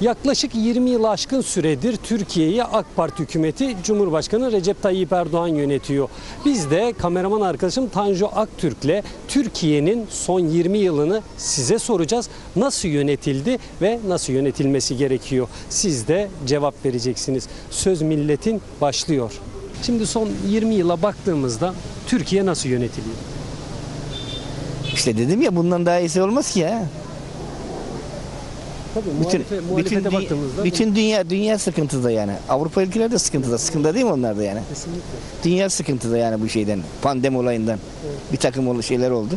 Yaklaşık 20 yıl aşkın süredir Türkiye'yi AK Parti hükümeti Cumhurbaşkanı Recep Tayyip Erdoğan yönetiyor. Biz de kameraman arkadaşım Tanju Aktürk'le Türkiye'nin son 20 yılını size soracağız. Nasıl yönetildi ve nasıl yönetilmesi gerekiyor? Siz de cevap vereceksiniz. Söz milletin başlıyor. Şimdi son 20 yıla baktığımızda Türkiye nasıl yönetiliyor? İşte dedim ya bundan daha iyisi olmaz ki ya. Tabii Bütün muhalife, bütün, dü- baktığımızda bu- bütün dünya dünya sıkıntıda yani. Avrupa ülkeleri de sıkıntıda. Sıkıntı değil mi onlar da yani? Kesinlikle. Dünya sıkıntıda yani bu şeyden. Pandemi olayından. Bir takım şeyler oldu.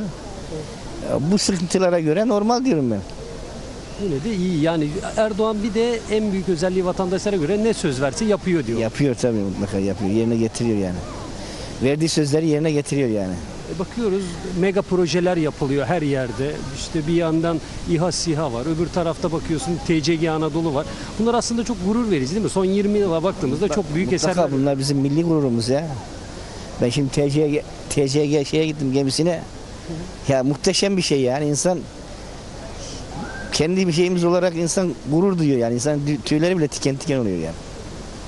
Ya Bu sıkıntılara göre normal diyorum ben. Yine de iyi yani Erdoğan bir de en büyük özelliği vatandaşlara göre ne söz verse yapıyor diyor. Yapıyor tabii mutlaka yapıyor. Yerine getiriyor yani. Verdiği sözleri yerine getiriyor yani. Bakıyoruz mega projeler yapılıyor her yerde. İşte bir yandan İHA SİHA var. Öbür tarafta bakıyorsun TCG Anadolu var. Bunlar aslında çok gurur verici değil mi? Son 20 yıla baktığımızda çok büyük Mutlaka eserler. bunlar bizim milli gururumuz ya. Ben şimdi TCG, TCG şeye gittim gemisine. Ya muhteşem bir şey yani insan kendi bir şeyimiz olarak insan gurur duyuyor yani insan tüyleri bile tiken tiken oluyor yani.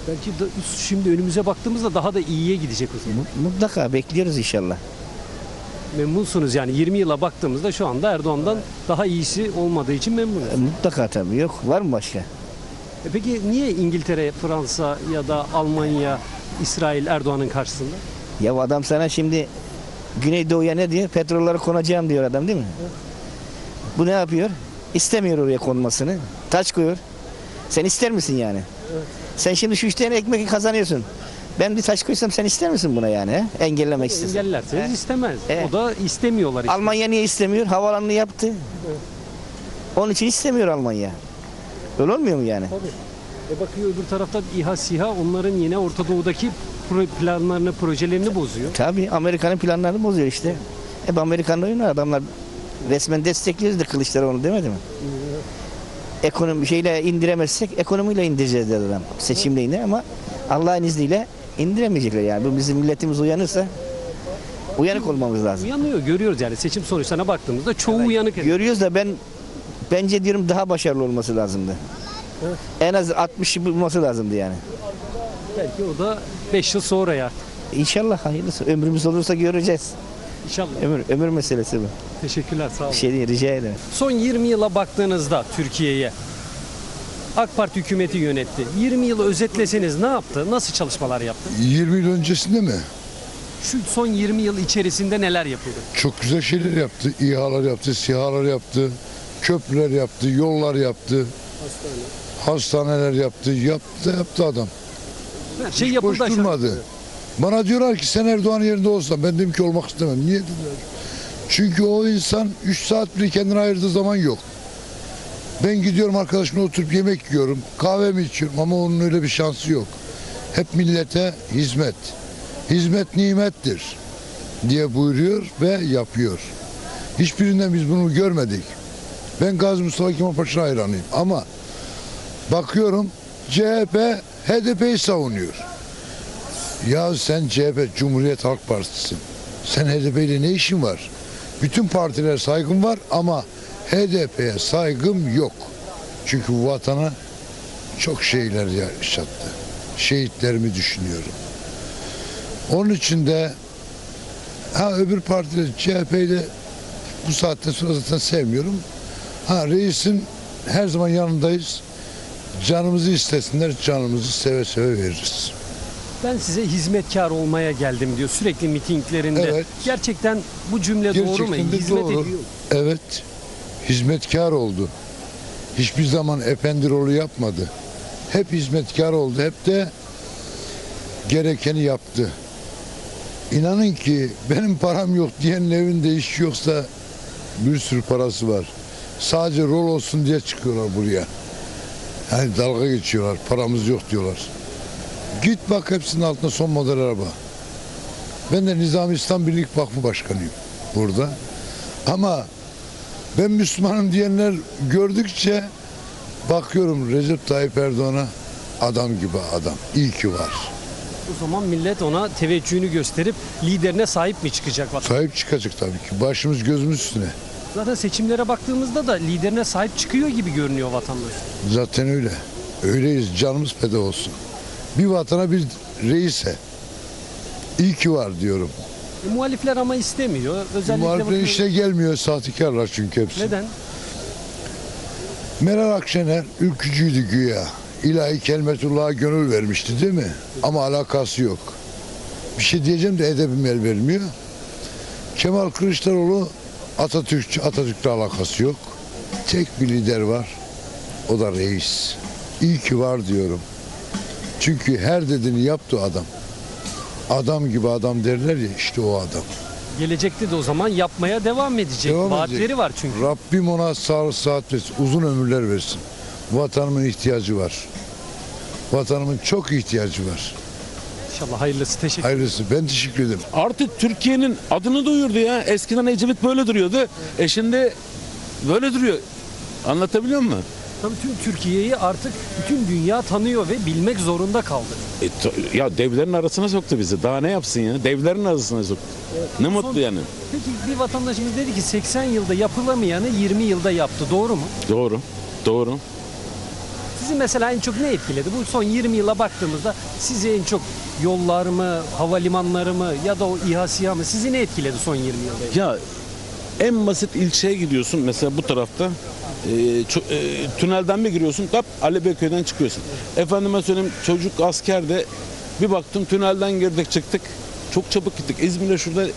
Belki de şimdi önümüze baktığımızda daha da iyiye gidecek o zaman. Mu- Mutlaka bekliyoruz inşallah. Memnunsunuz yani 20 yıla baktığımızda şu anda Erdoğan'dan daha iyisi olmadığı için memnunuz. E, Mutlaka tabii yok var mı başka? E Peki niye İngiltere, Fransa ya da Almanya, İsrail Erdoğan'ın karşısında? Ya adam sana şimdi Güneydoğu'ya ne diyor? Petrolleri konacağım diyor adam değil mi? Bu ne yapıyor? İstemiyor oraya konmasını. Taş koyuyor. Sen ister misin yani? Sen şimdi şu tane ekmek kazanıyorsun. Ben bir taş koysam sen ister misin buna yani? He? Engellemek istiyorsun. Engellerseniz He. istemez. He. O da istemiyorlar işte. Almanya niye istemiyor? Havalanını yaptı. Onun için istemiyor Almanya. Öyle olmuyor mu yani? E bakıyor öbür tarafta İHA SİHA onların yine Orta Doğu'daki planlarını, projelerini bozuyor. Tabii Amerika'nın planlarını bozuyor işte. Hep Amerikan'ın oyunu adamlar resmen destekliyoruz da Kılıçdaroğlu demedi mi? Ekonomi şeyle indiremezsek ekonomiyle indireceğiz dedi adam. Seçimle ama Allah'ın izniyle indiremeyecekler yani. Bu bizim milletimiz uyanırsa uyanık olmamız lazım. Uyanıyor, görüyoruz yani seçim sonuçlarına baktığımızda çoğu uyanık. Görüyoruz da ben bence diyorum daha başarılı olması lazımdı. Evet. En az 60'ı bulması lazımdı yani. Belki o da 5 yıl sonra ya. İnşallah hayırlısı. Ömrümüz olursa göreceğiz. İnşallah. Ömür, ömür meselesi bu. Teşekkürler sağ olun. Bir şey değil rica ederim. Son 20 yıla baktığınızda Türkiye'ye AK Parti hükümeti yönetti. 20 yılı özetleseniz ne yaptı? Nasıl çalışmalar yaptı? 20 yıl öncesinde mi? Şu son 20 yıl içerisinde neler yapıldı? Çok güzel şeyler yaptı. İHA'lar yaptı, SİHA'lar yaptı, köprüler yaptı, yollar yaptı, hastaneler yaptı. Yaptı yaptı adam. Her şey Hiç yapıldı. boş durmadı. Bana diyorlar ki sen Erdoğan yerinde olsan ben dedim ki olmak istemem. Niye dediler? Çünkü o insan 3 saat bile kendine ayırdığı zaman yok. Ben gidiyorum arkadaşımla oturup yemek yiyorum, kahvemi içiyorum ama onun öyle bir şansı yok. Hep millete hizmet. Hizmet nimettir diye buyuruyor ve yapıyor. Hiçbirinden biz bunu görmedik. Ben Gazi Mustafa Kemal Paşa'na hayranıyım ama bakıyorum CHP HDP'yi savunuyor. Ya sen CHP Cumhuriyet Halk Partisi'sin. Sen HDP ile ne işin var? Bütün partilere saygım var ama HDP'ye saygım yok. Çünkü bu vatana çok şeyler yaşattı. Şehitlerimi düşünüyorum. Onun için de ha öbür partiler CHP'yi de bu saatten sonra zaten sevmiyorum. Ha reisin her zaman yanındayız. Canımızı istesinler, canımızı seve seve veririz. Ben size hizmetkar olmaya geldim diyor sürekli mitinglerinde. Evet. Gerçekten bu cümle doğru mu? Gerçekten Hizmet doğru. ediyor. Evet. Hizmetkar oldu. Hiçbir zaman efendi rolü yapmadı. Hep hizmetkar oldu. Hep de gerekeni yaptı. İnanın ki benim param yok diyenin evinde iş yoksa bir sürü parası var. Sadece rol olsun diye çıkıyorlar buraya. Yani dalga geçiyorlar. Paramız yok diyorlar. Git bak hepsinin altında son model araba. Ben de Nizami İslam Birlik Vakfı Başkanıyım burada. Ama ben Müslümanım diyenler gördükçe bakıyorum Recep Tayyip Erdoğan'a adam gibi adam. İyi ki var. O zaman millet ona teveccühünü gösterip liderine sahip mi çıkacak? Sahip çıkacak tabii ki. Başımız gözümüz üstüne. Zaten seçimlere baktığımızda da liderine sahip çıkıyor gibi görünüyor vatandaş. Zaten öyle. Öyleyiz. Canımız feda olsun. Bir vatana bir reise. İyi ki var diyorum. E, muhalifler ama istemiyor. Özellikle Muhalifler bakıyorum- işe gelmiyor. Sahtekarlar çünkü hepsi. Neden? Meral Akşener ülkücüydü güya. İlahi kelimetullah'a gönül vermişti değil mi? Ama alakası yok. Bir şey diyeceğim de edebim el vermiyor. Kemal Kılıçdaroğlu Atatürkçü, Atatürk'le alakası yok. Tek bir lider var. O da reis. İyi ki var diyorum. Çünkü her dediğini yaptı adam. Adam gibi adam derler ya işte o adam. Gelecekte de o zaman yapmaya devam edecek. Devam Vaatleri edecek. var çünkü. Rabbim ona sağlık sıhhat versin. Uzun ömürler versin. Vatanımın ihtiyacı var. Vatanımın çok ihtiyacı var. İnşallah hayırlısı. Teşekkür Hayırlısı. Ben teşekkür ederim. Artık Türkiye'nin adını duyurdu ya. Eskiden Ecevit böyle duruyordu. E şimdi böyle duruyor. Anlatabiliyor muyum? Tabii tüm Türkiye'yi artık bütün dünya tanıyor ve bilmek zorunda kaldı. E, ya devlerin arasına soktu bizi. Daha ne yapsın ya? Devlerin arasına soktu. Ne mutlu yani. Peki bir vatandaşımız dedi ki 80 yılda yapılamayanı 20 yılda yaptı. Doğru mu? Doğru. Doğru. Sizi mesela en çok ne etkiledi? Bu son 20 yıla baktığımızda sizi en çok yollar mı, havalimanları mı ya da o İHA SİHA mı sizi ne etkiledi son 20 yılda? Ya en basit ilçeye gidiyorsun mesela bu tarafta. E, ço- e, tünelden bir giriyorsun tap Ali Beyköy'den çıkıyorsun. Efendime söyleyeyim çocuk askerde bir baktım tünelden girdik çıktık. Çok çabuk gittik. İzmir'e şurada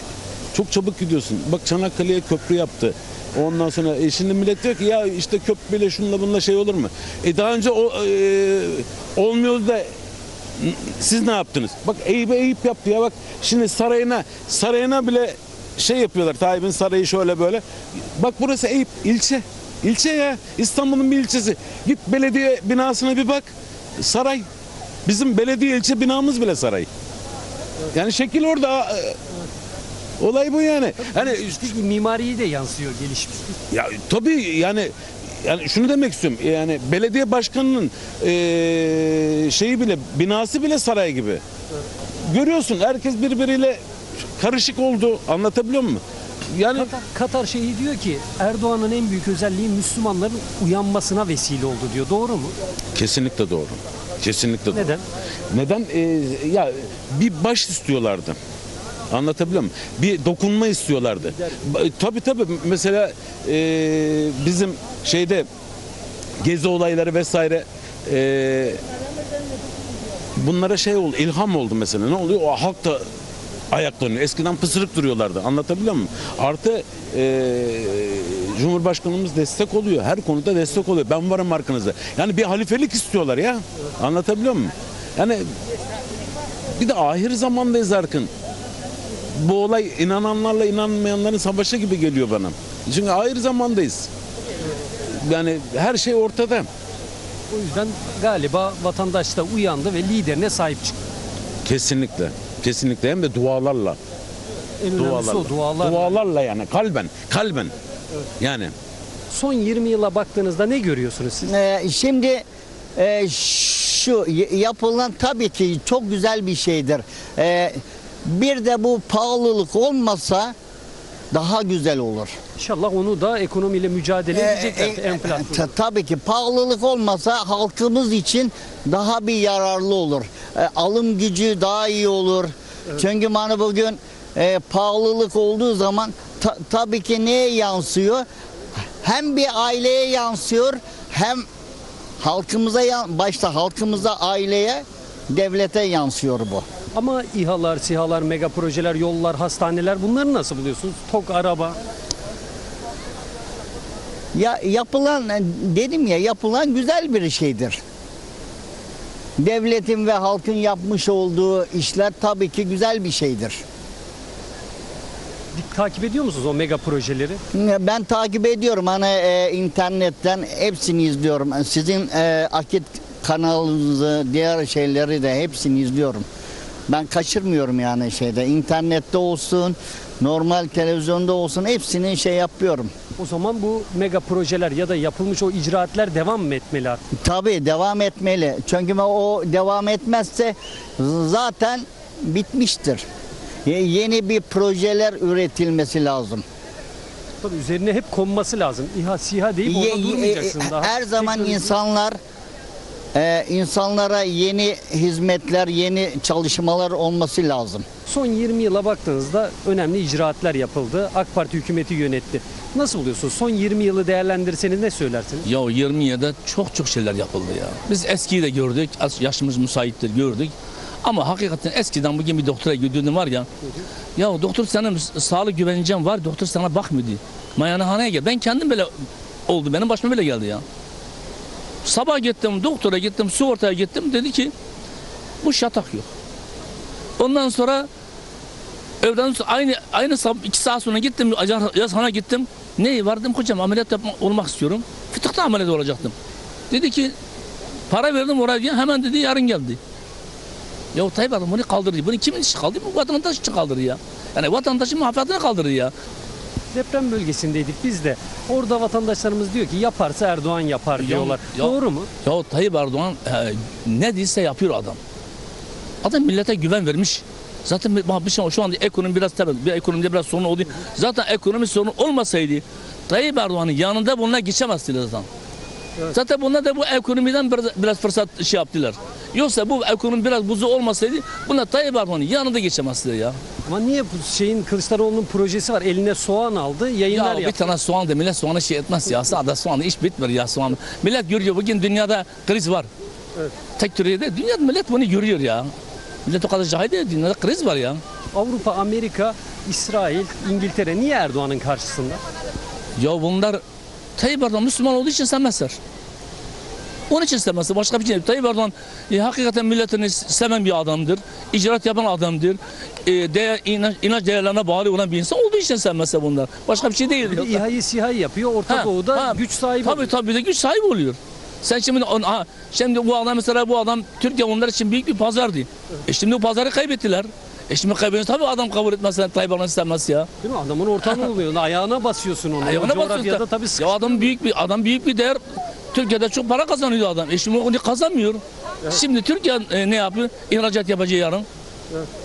çok çabuk gidiyorsun. Bak Çanakkale'ye köprü yaptı. Ondan sonra e, şimdi millet diyor ki ya işte köprüyle şunla bununla şey olur mu? E daha önce o e, olmuyordu da siz ne yaptınız? Bak Eyüp'e Eyüp yaptı ya bak şimdi sarayına sarayına bile şey yapıyorlar Tayyip'in sarayı şöyle böyle. Bak burası Eyüp ilçe. İlçe ya İstanbul'un bir ilçesi. Git belediye binasına bir bak. Saray. Bizim belediye ilçe binamız bile saray. Yani şekil orada. e, Olay bu yani. Hani Üstelik mimariyi de yansıyor gelişmiş. ya tabii yani yani şunu demek istiyorum. Yani belediye başkanının eee, şeyi bile binası bile saray gibi. Görüyorsun herkes birbiriyle karışık oldu. Anlatabiliyor muyum? Yani Katar, Katar şeyi diyor ki Erdoğan'ın en büyük özelliği Müslümanların uyanmasına vesile oldu diyor. Doğru mu? kesinlikle doğru. Kesinlikle doğru. Neden? Neden? Ee, ya bir baş istiyorlardı. Anlatabiliyor muyum? Bir dokunma istiyorlardı. Tabii tabii. Mesela ee, bizim şeyde gezi olayları vesaire ee, bunlara şey oldu, ilham oldu mesela. Ne oluyor? O halk da ayaklanıyor. Eskiden pısırık duruyorlardı. Anlatabiliyor muyum? Artı ee, Cumhurbaşkanımız destek oluyor. Her konuda destek oluyor. Ben varım arkanızda. Yani bir halifelik istiyorlar ya. Anlatabiliyor muyum? Yani bir de ahir zamandayız Arkın. Bu olay inananlarla inanmayanların savaşı gibi geliyor bana. Çünkü ahir zamandayız. Yani her şey ortada. O yüzden galiba vatandaş da uyandı ve liderine sahip çıktı. Kesinlikle. Kesinlikle hem de dualarla. En Dualarla. o dualar. Dualarla yani kalben. Kalben. Yani Son 20 yıla baktığınızda ne görüyorsunuz siz? Ee, şimdi e, şu yapılan tabii ki çok güzel bir şeydir. Ee, bir de bu pahalılık olmasa daha güzel olur. İnşallah onu da ekonomiyle mücadele Ee, edecekler. e, enflasyon. ta- tabii ki pahalılık olmasa halkımız için daha bir yararlı olur. Ee, alım gücü daha iyi olur. Çünkü hani bugün e, pahalılık olduğu zaman ta- tabii ki neye yansıyor? Hem bir aileye yansıyor hem halkımıza başta halkımıza aileye devlete yansıyor bu. Ama İHA'lar, SİHA'lar, mega projeler, yollar, hastaneler bunları nasıl buluyorsunuz? TOK, araba. Ya yapılan dedim ya yapılan güzel bir şeydir. Devletin ve halkın yapmış olduğu işler tabii ki güzel bir şeydir. Takip ediyor musunuz o mega projeleri? Ben takip ediyorum hani e, internetten hepsini izliyorum. Sizin e, Akit kanalınızı, diğer şeyleri de hepsini izliyorum. Ben kaçırmıyorum yani şeyde. internette olsun, normal televizyonda olsun hepsini şey yapıyorum. O zaman bu mega projeler ya da yapılmış o icraatler devam mı etmeli artık? Tabii devam etmeli. Çünkü o devam etmezse zaten bitmiştir. Ye- Yeni bir projeler üretilmesi lazım. Tabii üzerine hep konması lazım. İHA SİHA deyip orada durmayacaksın daha. Her zaman insanlar e, insanlara yeni hizmetler, yeni çalışmalar olması lazım. Son 20 yıla baktığınızda önemli icraatler yapıldı. AK Parti hükümeti yönetti. Nasıl buluyorsunuz? Son 20 yılı değerlendirseniz ne söylersiniz? Ya 20 yılda çok çok şeyler yapıldı ya. Biz eskiyi de gördük, yaşımız müsaittir gördük. Ama hakikaten eskiden bugün bir doktora gidiyordun var ya. Ya doktor senin sağlık güvencen var, doktor sana bakmıyordu. Mayanhaneye gel. Ben kendim böyle oldu, benim başıma böyle geldi ya. Sabah gittim, doktora gittim, sigortaya gittim. Dedi ki bu şatak yok. Ondan sonra Öğleden sonra aynı aynı sab- iki saat sonra gittim yazhana gittim. Ne vardım hocam ameliyat yapma, olmak istiyorum. Fıtıkta ameliyat olacaktım. Dedi ki para verdim oraya hemen dedi yarın geldi. Ya Tayyip adam bunu kaldırdı. Bunu kimin için kaldırdı? Bu vatandaş için kaldırdı ya. Yani vatandaşın menfaatine kaldırdı ya. Deprem bölgesindeydik biz de. Orada vatandaşlarımız diyor ki yaparsa Erdoğan yapar diyorlar. ya- Doğru mu? Ya Tayyip Erdoğan e, ne değilse yapıyor adam. Adam millete güven vermiş. Zaten bir, şey, şu anda ekonomi biraz tabii bir ekonomide biraz sorun oldu. Zaten ekonomi sorunu olmasaydı Tayyip Erdoğan'ın yanında bunlar geçemezdiler zaten. Zaten bunlar da bu ekonomiden biraz, biraz fırsat şey yaptılar. Yoksa bu ekonomi biraz buzu olmasaydı bunlar Tayyip Erdoğan'ın yanında geçemezdiler ya. Ama niye bu şeyin Kılıçdaroğlu'nun projesi var. Eline soğan aldı. Yayınlar Ya bir yaptı. tane soğan da millet soğanı şey etmez ya. Sağda soğanı iş bitmiyor ya soğan. Millet görüyor bugün dünyada kriz var. Evet. Tek Türkiye'de dünyada millet bunu görüyor ya. Millet o kadar cahil değil. Dünyada kriz var ya. Avrupa, Amerika, İsrail, İngiltere niye Erdoğan'ın karşısında? Ya bunlar Tayyip Erdoğan Müslüman olduğu için sevmezler. Onun için sevmezler. Başka bir şey değil. Tayyip Erdoğan e, hakikaten milletini seven bir adamdır. İcraat yapan adamdır. E, değer, inanç, inanç değerlerine bağlı olan bir insan olduğu için sevmezler bunlar. Başka bir şey değil. Bir İHA'yı SİHA'yı yapıyor. Orta Ha, Doğu'da ha. güç sahibi Tabii oluyor. tabii bir de güç sahibi oluyor. Sen şimdi ha, şimdi bu adam mesela bu adam Türkiye onlar için büyük bir pazardı. E şimdi bu pazarı kaybettiler. E şimdi kaybedince tabii adam kabul etmezse Tayyip Erdoğan istemez ya. Değil mi? Adamın ortamı oluyor. Ayağına basıyorsun onu. Ayağına basıyorsun. tabii Ya adam büyük bir adam büyük bir değer. Türkiye'de çok para kazanıyor adam. E şimdi onu kazanmıyor. Şimdi Türkiye e, ne yapıyor? İhracat yapacağı yarın.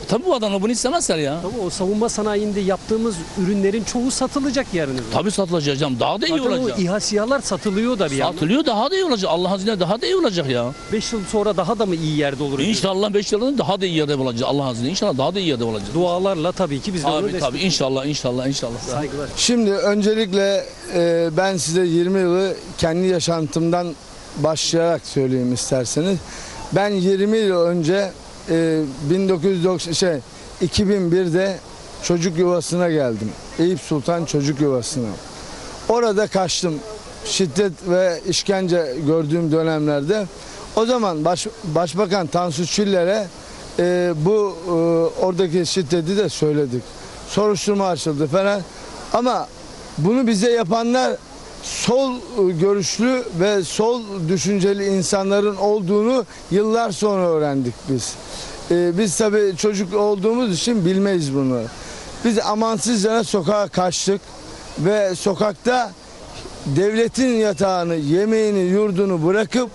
Tabii bu adamlar bunu istemezler ya. Tabii o savunma sanayinde yaptığımız ürünlerin çoğu satılacak yarın. Tabii satılacak canım. Daha da iyi Zaten o olacak. İHA SİHA'lar satılıyor da bir yandan. Satılıyor daha da iyi olacak. Allah'ın izniyle daha da iyi olacak ya. 5 yıl sonra daha da mı iyi yerde olur? İnşallah 5 yılında daha da iyi yerde olacağız. Allah'ın izniyle inşallah daha da iyi yerde olacağız. Dualarla tabii ki biz de onu Tabii tabii destekliyoruz. inşallah inşallah inşallah. Saygılar. Şimdi öncelikle e, ben size 20 yılı kendi yaşantımdan başlayarak söyleyeyim isterseniz. Ben 20 yıl önce e, 1990 şey 2001'de çocuk yuvasına geldim. Eyüp Sultan Çocuk Yuvası'na. Orada kaçtım. Şiddet ve işkence gördüğüm dönemlerde o zaman baş, Başbakan Tansu Çiller'e e, bu e, oradaki şiddeti de söyledik. Soruşturma açıldı falan. Ama bunu bize yapanlar sol e, görüşlü ve sol düşünceli insanların olduğunu yıllar sonra öğrendik biz. E, biz tabii çocuk olduğumuz için bilmeyiz bunu. Biz amansızca sokağa kaçtık ve sokakta devletin yatağını, yemeğini, yurdunu bırakıp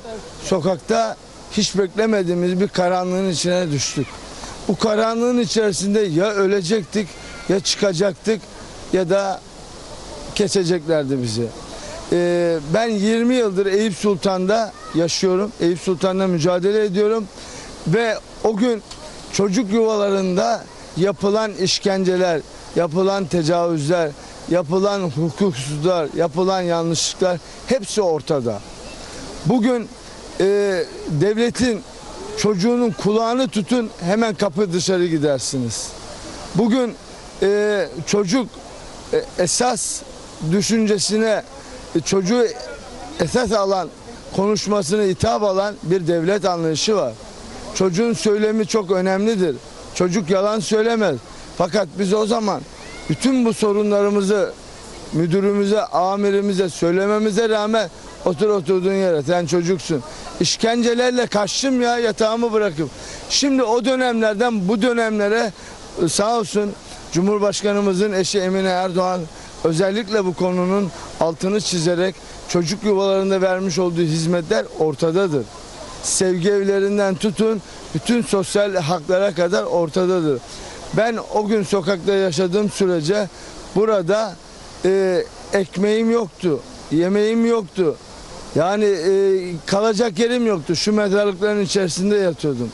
sokakta hiç beklemediğimiz bir karanlığın içine düştük. Bu karanlığın içerisinde ya ölecektik ya çıkacaktık ya da keseceklerdi bizi. Ee, ben 20 yıldır Eyüp Sultan'da yaşıyorum. Eyüp Sultan'da mücadele ediyorum. Ve o gün çocuk yuvalarında yapılan işkenceler, yapılan tecavüzler, yapılan hukuksuzlar, yapılan yanlışlıklar hepsi ortada. Bugün e, devletin çocuğunun kulağını tutun hemen kapı dışarı gidersiniz. Bugün e, çocuk e, esas düşüncesine e, çocuğu esas alan konuşmasını hitap alan bir devlet anlayışı var. Çocuğun söylemi çok önemlidir. Çocuk yalan söylemez. Fakat biz o zaman bütün bu sorunlarımızı müdürümüze, amirimize söylememize rağmen otur oturduğun yere sen çocuksun. İşkencelerle kaçtım ya yatağımı bırakıp. Şimdi o dönemlerden bu dönemlere e, sağ olsun Cumhurbaşkanımızın eşi Emine Erdoğan özellikle bu konunun altını çizerek çocuk yuvalarında vermiş olduğu hizmetler ortadadır. Sevgi evlerinden tutun bütün sosyal haklara kadar ortadadır. Ben o gün sokakta yaşadığım sürece burada e, ekmeğim yoktu, yemeğim yoktu. Yani e, kalacak yerim yoktu. Şu mezarlıkların içerisinde yatıyordum.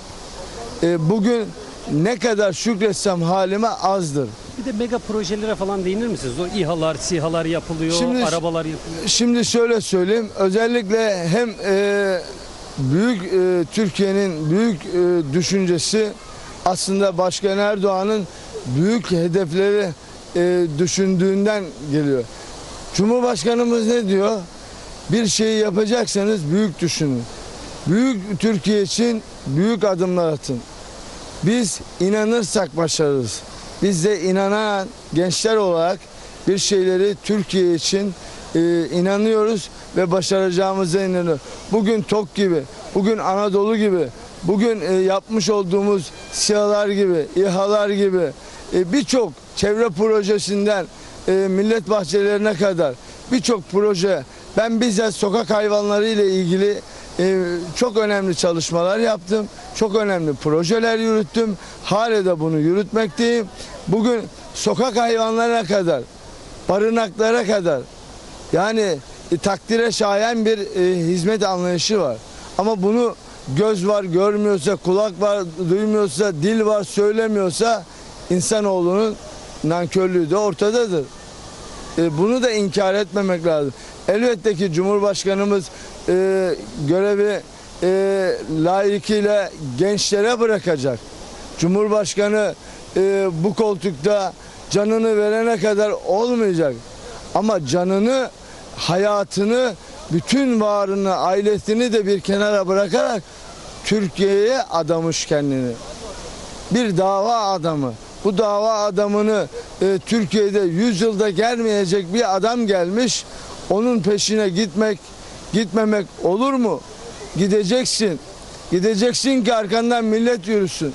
E, bugün ne kadar şükretsem halime azdır. Bir de mega projelere falan değinir misiniz? O İHA'lar, SİHA'lar yapılıyor, Şimdi- arabalar yapılıyor. Şimdi şöyle söyleyeyim. Özellikle hem e, büyük e, Türkiye'nin büyük e, düşüncesi aslında Başkan Erdoğan'ın büyük hedefleri e, düşündüğünden geliyor. Cumhurbaşkanımız ne diyor? Bir şeyi yapacaksanız büyük düşünün. Büyük Türkiye için büyük adımlar atın. Biz inanırsak başarırız. Biz de inanan gençler olarak bir şeyleri Türkiye için e, inanıyoruz ve başaracağımıza inanıyoruz. Bugün TOK gibi, bugün Anadolu gibi, bugün e, yapmış olduğumuz SİHA'lar gibi, İHA'lar gibi e, birçok çevre projesinden e, millet bahçelerine kadar birçok proje ben bizzat sokak hayvanları ile ilgili e, çok önemli çalışmalar yaptım. Çok önemli projeler yürüttüm. Hala da bunu yürütmekteyim. Bugün sokak hayvanlarına kadar, barınaklara kadar yani e, takdire şayan bir e, hizmet anlayışı var. Ama bunu göz var görmüyorsa, kulak var duymuyorsa, dil var söylemiyorsa insanoğlunun nankörlüğü de ortadadır. E, bunu da inkar etmemek lazım. Elbette ki Cumhurbaşkanımız e, görevi e, layıkıyla gençlere bırakacak. Cumhurbaşkanı e, bu koltukta canını verene kadar olmayacak. Ama canını, hayatını, bütün varını, ailesini de bir kenara bırakarak Türkiye'ye adamış kendini bir dava adamı. Bu dava adamını e, Türkiye'de 100 yılda gelmeyecek bir adam gelmiş. Onun peşine gitmek, gitmemek olur mu? Gideceksin. Gideceksin ki arkandan millet yürüsün.